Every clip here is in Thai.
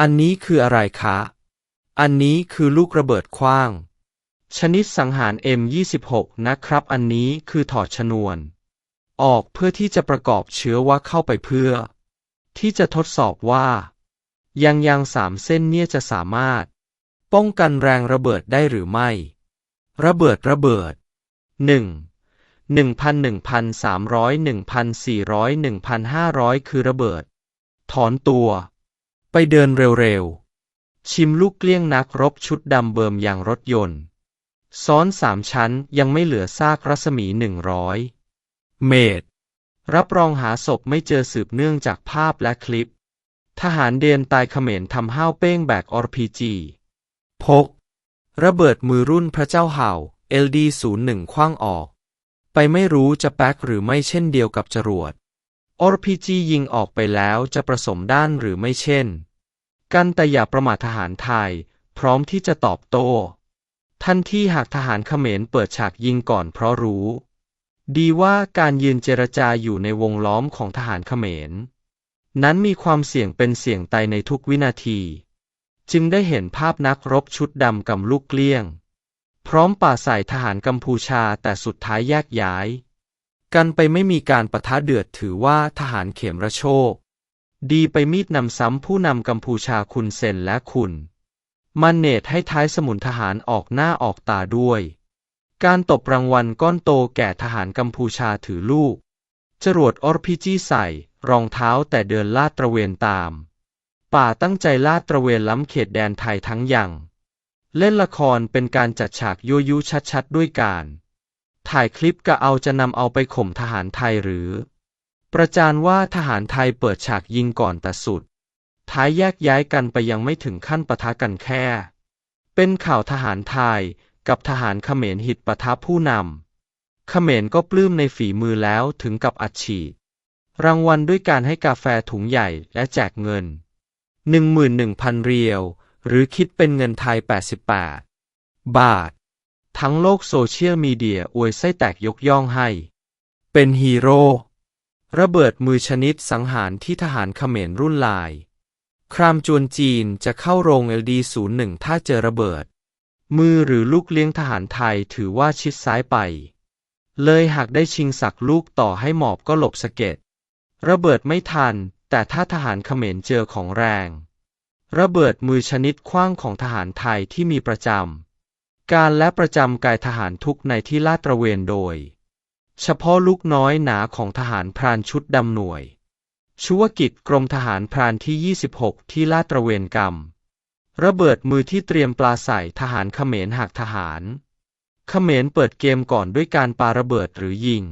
อันนี้คืออะไรคะ อันนี้คือลูกระเบิดขว้าง ชนิดสังหาร M26 นะครับ อันนี้คือถอดชนวน ออกเพื่อที่จะประกอบเชื้อว่าเข้าไปเพื่อ ที่จะทดสอบว่า ยังยางสามเส้นเนี่ยจะสามารถ ป้องกันแรงระเบิดได้หรือไม่ ระเบิดระเบิด 1 1,000 1,300 1,400 1,500 คือระเบิด ถอนตัว ไปเดินเร็วๆ ชิมลูกเกลี้ยงนักรบชุดดำเบิมยางรถยนต์ ซ้อนสามชั้นยังไม่เหลือซากรัศมีหนึ่งร้อยเมตร รับรองหาศพไม่เจอสืบเนื่องจากภาพและคลิป ทหารเดนตายเขมรทำห้าวเป้งแบกอ RPG พก ระเบิดมือรุ่นพระเจ้าเห่า LD01 คว้างออก ไปไม่รู้จะแป๊กหรือไม่เช่นเดียวกับจรวด RPG ยิงออกไปแล้วจะผสมด้านหรือไม่เช่น กันแต่อย่าประมาททหารไทย พร้อมที่จะตอบโต้ทันทีหากทหารเขมรเปิดฉากยิงก่อนเพราะรู้ ดีว่าการยืนเจรจาอยู่ในวงล้อมของทหารเขมร นั้นมีความเสี่ยงเป็นเสี่ยงตายในทุกวินาที จึงได้เห็นภาพนักรบชุดดำกำลูกเกลี้ยง พร้อมป่าใส่ทหารกัมพูชาแต่สุดท้ายแยกย้าย กันไปไม่มีการประทะเดือดถือว่าทหารเขมระโชค ดีไปมีดนำซ้ำผู้นำกัมพูชาคุณเซนและคุณ มันเนตให้ท้ายสมุนทหารออกหน้าออกตาด้วย การตบรางวัลก้อนโตแก่ทหารกัมพูชาถือลูก จรวดออร์พีจีใส่ รองเท้าแต่เดินลาดตระเวนตาม ป่าตั้งใจลาดตระเวนล้ำเขตแดนไทยทั้งยังเล่นละครเป็นการจัดฉากยั่วยุชัดๆ ด้วยการ ถ่ายคลิปกะเอาจะนำเอาไปข่มทหารไทยหรือ ประจานว่าทหารไทยเปิดฉากยิงก่อนแต่สุด ท้ายแยกย้ายกันไปยังไม่ถึงขั้นปะทะกันแค่ เป็นข่าวทหารไทยกับทหารเขมรหิตปะทะผู้นำเขมรก็ปลื้มในฝีมือแล้วถึงกับอัดฉีดรางวัลด้วยการให้กาแฟถุงใหญ่และแจกเงิน 11,000 เรียว หรือคิดเป็นเงินไทย 88 บาท ทั้งโลกโซเชียลมีเดียอวยไส้แตกยกย่องให้ เป็นฮีโร่ ระเบิดมือชนิดสังหารที่ทหารเขมรรุ่นลาย ครามจวนจีนจะเข้าโรง LD01 ถ้าเจอระเบิด มือหรือลูกเลี้ยงทหารไทยถือว่าชิดซ้ายไป เลยหากได้ชิงสักลูกต่อให้หมอบก็หลบสะเก็ด ระเบิดไม่ทัน แต่ถ้าทหารเขมรเจอของแรง ระเบิดมือชนิดคว้างของทหารไทยที่มีประจำการและประจำกายทหารทุกในที่ลาดตระเวนโดย เฉพาะลูกน้อยหนาของทหารพรานชุดดำหน่วย ชุวกิจกรมทหารพรานที่ 26 ที่ลาดตระเวนกรรม ระเบิดมือที่เตรียมปลาใส่ทหารเขมรหักทหารเขมรเปิดเกมก่อนด้วยการปาระเบิดหรือยิง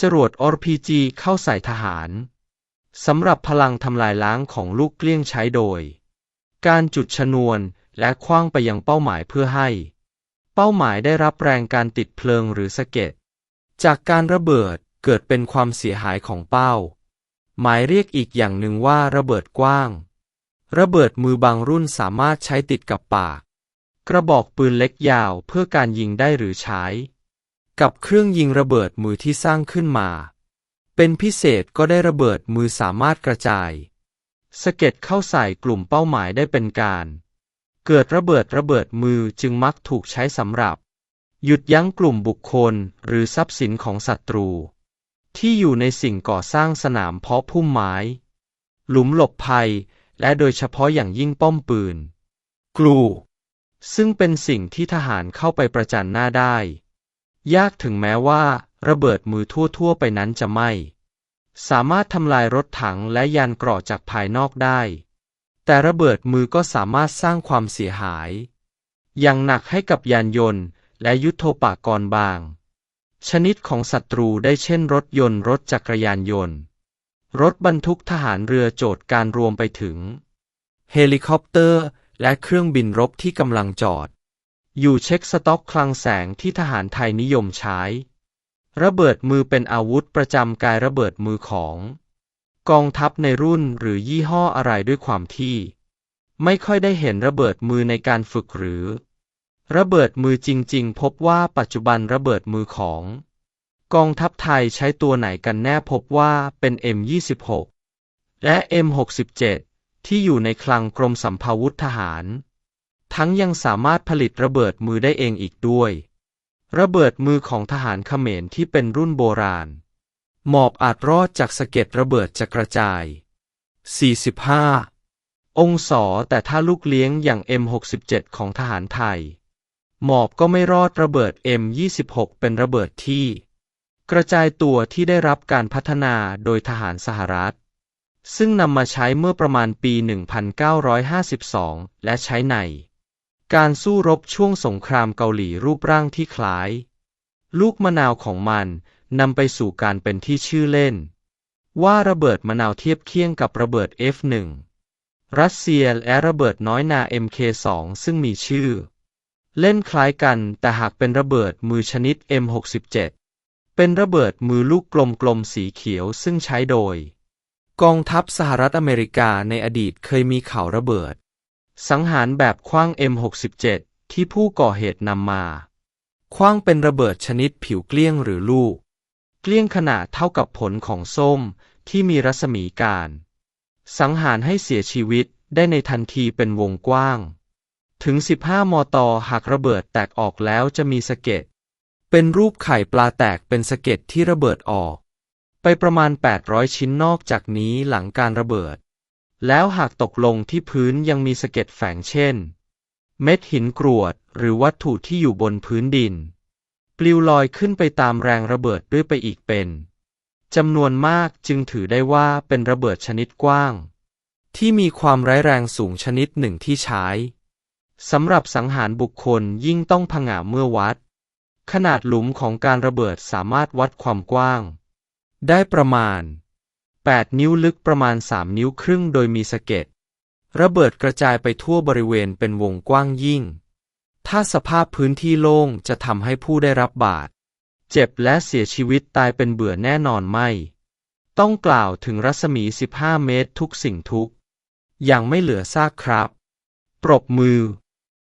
จรวด RPG เข้าใส่ทหาร สำหรับพลังทำลายล้างของลูกเกลี้ยงใช้โดย การจุดชนวนและคว้างไปยังเป้าหมายเพื่อให้ เป้าหมายได้รับแรงการติดเพลิงหรือสะเก็ด จากการระเบิดเกิดเป็นความเสียหายของเป้า หมายเรียกอีกอย่างหนึ่งว่าระเบิดกว้าง ระเบิดมือบางรุ่นสามารถใช้ติดกับปาก กระบอกปืนเล็กยาวเพื่อการยิงได้หรือใช้ กับเครื่องยิงระเบิดมือที่สร้างขึ้นมา เป็นพิเศษก็ได้ระเบิดมือสามารถกระจายสะเก็ดเข้าใส่กลุ่มเป้าหมายได้เป็นการ เกิดระเบิดระเบิดมือจึงมักถูกใช้สำหรับ หยุดยั้งกลุ่มบุคคลหรือทรัพย์สินของศัตรู ที่อยู่ในสิ่งก่อสร้างสนามเพาะพุ่มไม้ หลุมหลบภัย และโดยเฉพาะอย่างยิ่งป้อมปืน กลู ซึ่งเป็นสิ่งที่ทหารเข้าไปประจันหน้าได้ ยากถึงแม้ว่า ระเบิดมือทั่วๆไปนั้นจะไม่ สามารถทำลายรถถังและยานเกราะจากภายนอกได้ แต่ระเบิดมือก็สามารถสร้างความเสียหาย อย่างหนักให้กับยานยนต์ และยุทโธปกรณ์บาง ชนิดของศัตรูได้เช่นรถยนต์รถจักรยานยนต์ รถบรรทุกทหารเรือโจทย์การรวมไปถึง เฮลิคอปเตอร์ และเครื่องบินรบที่กำลังจอด อยู่เช็คสต็อกคลังแสงที่ทหารไทยนิยมใช้ ระเบิดมือเป็นอาวุธประจำกายระเบิดมือของ กองทัพในรุ่นหรือยี่ห้ออะไรด้วยความที่ ไม่ค่อยได้เห็นระเบิดมือในการฝึกหรือ ระเบิดมือจริง ๆ พบว่าปัจจุบันระเบิดมือของ กองทัพไทยใช้ตัวไหนกันแน่พบว่าเป็น M26 และ M67 ที่อยู่ในคลังกรมสัมภาวุธทหาร ทั้งยังสามารถผลิตระเบิดมือได้เองอีกด้วย ระเบิดมือของทหารเขมรที่เป็นรุ่นโบราณ หมอบอาจรอดจากสะเก็ดระเบิดจะกระจาย 45 องศอแต่ถ้าลูกเลี้ยงอย่าง M67 ของทหารไทย หมอบก็ไม่รอดระเบิด M26 เป็นระเบิดที่ กระจายตัวที่ได้รับการพัฒนาโดยทหารสหรัฐ ซึ่งนำมาใช้เมื่อประมาณปี 1952 และใช้ในการสู้รบช่วงสงครามเกาหลีรูปร่างที่คล้าย ลูกมะนาวของมันนำไปสู่การเป็นที่ชื่อเล่น ว่าระเบิดมะนาวเทียบเคียงกับระเบิด F1 รัสเซียและระเบิดน้อยนา MK2 ซึ่งมีชื่อ เล่นคล้ายกันแต่หากเป็นระเบิดมือชนิด M67 เป็นระเบิดมือลูกกลมๆสีเขียวซึ่งใช้โดย กองทัพสหรัฐอเมริกาในอดีตเคยมีข่าวระเบิด สังหารแบบคว้าง M67 ที่ผู้ก่อเหตุนำมาคว้างเป็นระเบิดชนิดผิวเกลี้ยงหรือลูก เกลี้ยงขนาดเท่ากับผลของส้มที่มีรัศมีการ สังหารให้เสียชีวิตได้ในทันทีเป็นวงกว้าง ถึง 15 มต หากระเบิดแตกออกแล้วจะมีสะเก็ด เป็นรูปไข่ปลาแตกเป็นสะเก็ดที่ระเบิดออก ไปประมาณ 800 ชิ้นนอกจากนี้หลังการระเบิด แล้วหากตกลงที่พื้นยังมีสะเก็ดแฝงเช่น เม็ดหินกรวดหรือวัตถุที่อยู่บนพื้นดิน ปลิวลอยขึ้นไปตามแรงระเบิดด้วยไปอีกเป็นจำนวนมากจึงถือได้ว่าเป็นระเบิดชนิดกว้าง ที่มีความร้ายแรงสูงชนิดหนึ่งที่ใช้ สำหรับสังหารบุคคลยิ่งต้องผงาเมื่อวัด ขนาดหลุมของการระเบิดสามารถวัดความกว้าง ได้ประมาณ 8 นิ้วลึกประมาณ 3 นิ้วครึ่งโดยมีสะเก็ดระเบิดกระจายไปทั่วบริเวณเป็นวงกว้างยิ่ง ถ้าสภาพพื้นที่โล่งจะทำให้ผู้ได้รับบาดเจ็บและเสียชีวิตตายเป็นเบื่อแน่นอนไม่ ต้องกล่าวถึงรัศมี 15 เมตรทุกสิ่งทุก อย่างไม่เหลือซากครับ ปรบมือ